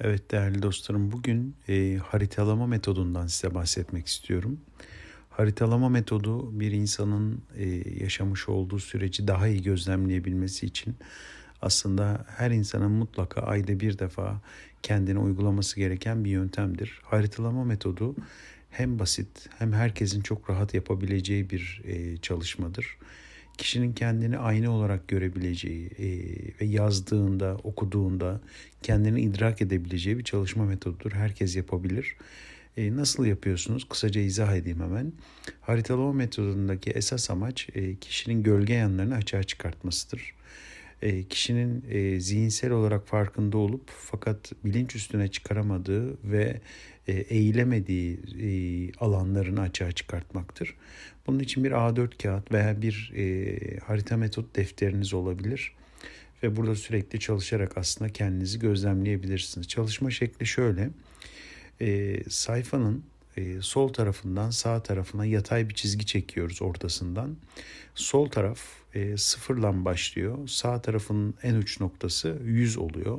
Evet değerli dostlarım bugün e, haritalama metodundan size bahsetmek istiyorum. Haritalama metodu bir insanın e, yaşamış olduğu süreci daha iyi gözlemleyebilmesi için aslında her insanın mutlaka ayda bir defa kendine uygulaması gereken bir yöntemdir. Haritalama metodu hem basit hem herkesin çok rahat yapabileceği bir e, çalışmadır kişinin kendini ayna olarak görebileceği e, ve yazdığında, okuduğunda kendini idrak edebileceği bir çalışma metodudur. Herkes yapabilir. E, nasıl yapıyorsunuz? Kısaca izah edeyim hemen. Haritalama metodundaki esas amaç e, kişinin gölge yanlarını açığa çıkartmasıdır. E, kişinin e, zihinsel olarak farkında olup fakat bilinç üstüne çıkaramadığı ve e, eğilemediği alanlarını açığa çıkartmaktır. Bunun için bir A4 kağıt veya bir harita metot defteriniz olabilir. Ve burada sürekli çalışarak aslında kendinizi gözlemleyebilirsiniz. Çalışma şekli şöyle. Sayfanın e, sol tarafından sağ tarafına yatay bir çizgi çekiyoruz ortasından. Sol taraf e, sıfırla başlıyor. Sağ tarafın en uç noktası 100 oluyor.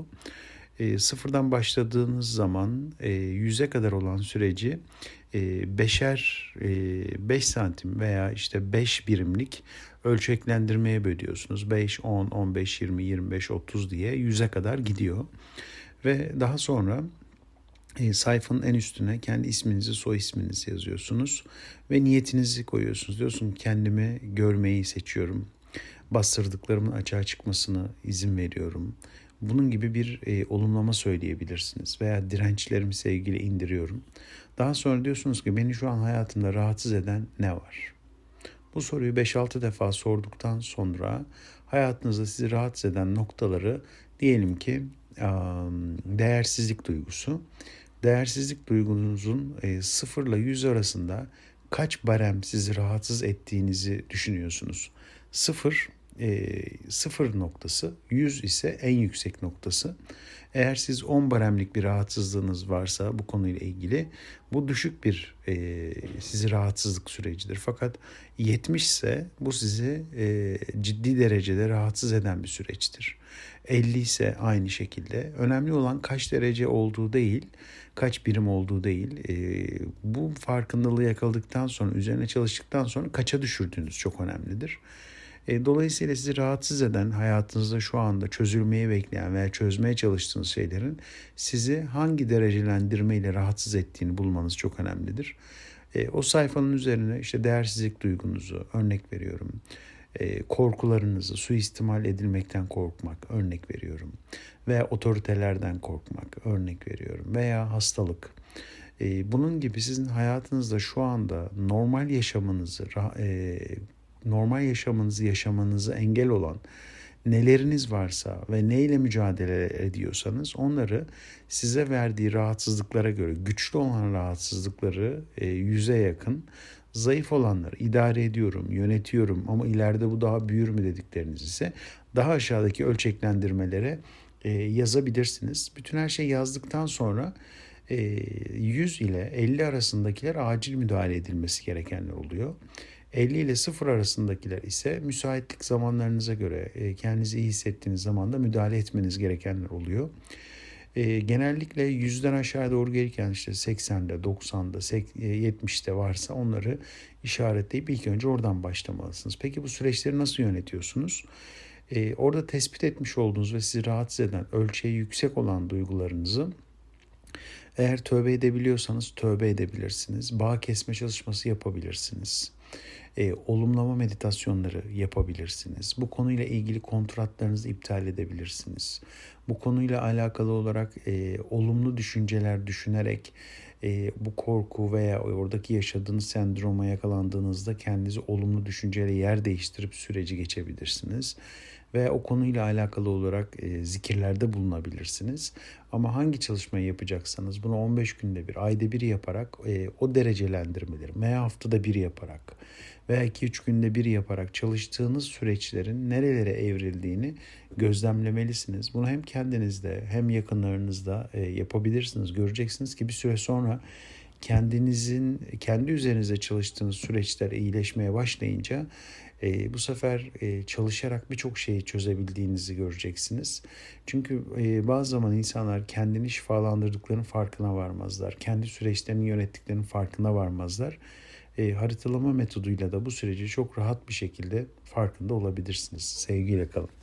E, sıfırdan başladığınız zaman e, 100'e kadar olan süreci e, beşer e, 5 santim veya işte 5 birimlik ölçeklendirmeye bölüyorsunuz. 5, 10, 15, 20, 25, 30 diye 100'e kadar gidiyor. Ve daha sonra e, sayfanın en üstüne kendi isminizi, soy isminizi yazıyorsunuz ve niyetinizi koyuyorsunuz. Diyorsun kendimi görmeyi seçiyorum. Bastırdıklarımın açığa çıkmasını izin veriyorum. Bunun gibi bir e, olumlama söyleyebilirsiniz veya dirençlerimi sevgili indiriyorum. Daha sonra diyorsunuz ki beni şu an hayatımda rahatsız eden ne var? Bu soruyu 5-6 defa sorduktan sonra hayatınızda sizi rahatsız eden noktaları diyelim ki değersizlik duygusu. Değersizlik duygunuzun 0 ile 100 arasında kaç barem sizi rahatsız ettiğinizi düşünüyorsunuz. 0 e, sıfır noktası, 100 ise en yüksek noktası. Eğer siz 10 baremlik bir rahatsızlığınız varsa bu konuyla ilgili bu düşük bir e, sizi rahatsızlık sürecidir. Fakat 70 ise bu sizi e, ciddi derecede rahatsız eden bir süreçtir. 50 ise aynı şekilde. Önemli olan kaç derece olduğu değil, kaç birim olduğu değil. E, bu farkındalığı yakaladıktan sonra, üzerine çalıştıktan sonra kaça düşürdüğünüz çok önemlidir. E, dolayısıyla sizi rahatsız eden, hayatınızda şu anda çözülmeyi bekleyen veya çözmeye çalıştığınız şeylerin sizi hangi derecelendirme ile rahatsız ettiğini bulmanız çok önemlidir. E, o sayfanın üzerine işte değersizlik duygunuzu örnek veriyorum. E, korkularınızı suistimal edilmekten korkmak örnek veriyorum. Veya otoritelerden korkmak örnek veriyorum. Veya hastalık. bunun gibi sizin hayatınızda şu anda normal yaşamınızı normal yaşamınızı yaşamanızı engel olan neleriniz varsa ve neyle mücadele ediyorsanız onları size verdiği rahatsızlıklara göre güçlü olan rahatsızlıkları e, yüze yakın zayıf olanları idare ediyorum, yönetiyorum ama ileride bu daha büyür mü dedikleriniz ise daha aşağıdaki ölçeklendirmelere e, yazabilirsiniz. Bütün her şey yazdıktan sonra e, 100 ile 50 arasındakiler acil müdahale edilmesi gerekenler oluyor. 50 ile 0 arasındakiler ise müsaitlik zamanlarınıza göre e, kendinizi iyi hissettiğiniz zamanda müdahale etmeniz gerekenler oluyor. E, genellikle yüzden aşağı doğru gelirken işte 80'de, 90'da, 70'te varsa onları işaretleyip ilk önce oradan başlamalısınız. Peki bu süreçleri nasıl yönetiyorsunuz? E, orada tespit etmiş olduğunuz ve sizi rahatsız eden ölçeği yüksek olan duygularınızı eğer tövbe edebiliyorsanız tövbe edebilirsiniz. Bağ kesme çalışması yapabilirsiniz e, olumlama meditasyonları yapabilirsiniz. Bu konuyla ilgili kontratlarınızı iptal edebilirsiniz. Bu konuyla alakalı olarak e, olumlu düşünceler düşünerek e, bu korku veya oradaki yaşadığınız sendroma yakalandığınızda kendinizi olumlu düşünceyle yer değiştirip süreci geçebilirsiniz ve o konuyla alakalı olarak e, zikirlerde bulunabilirsiniz. Ama hangi çalışmayı yapacaksanız bunu 15 günde bir, ayda bir yaparak e, o derecelendirmeleri veya haftada bir yaparak veya 2-3 günde bir yaparak çalıştığınız süreçlerin nerelere evrildiğini gözlemlemelisiniz. Bunu hem kendinizde hem yakınlarınızda e, yapabilirsiniz. Göreceksiniz ki bir süre sonra kendinizin kendi üzerinize çalıştığınız süreçler iyileşmeye başlayınca E, bu sefer e, çalışarak birçok şeyi çözebildiğinizi göreceksiniz. Çünkü e, bazı zaman insanlar kendini şifalandırdıklarının farkına varmazlar. Kendi süreçlerini yönettiklerinin farkına varmazlar. E, haritalama metoduyla da bu süreci çok rahat bir şekilde farkında olabilirsiniz. Sevgiyle kalın.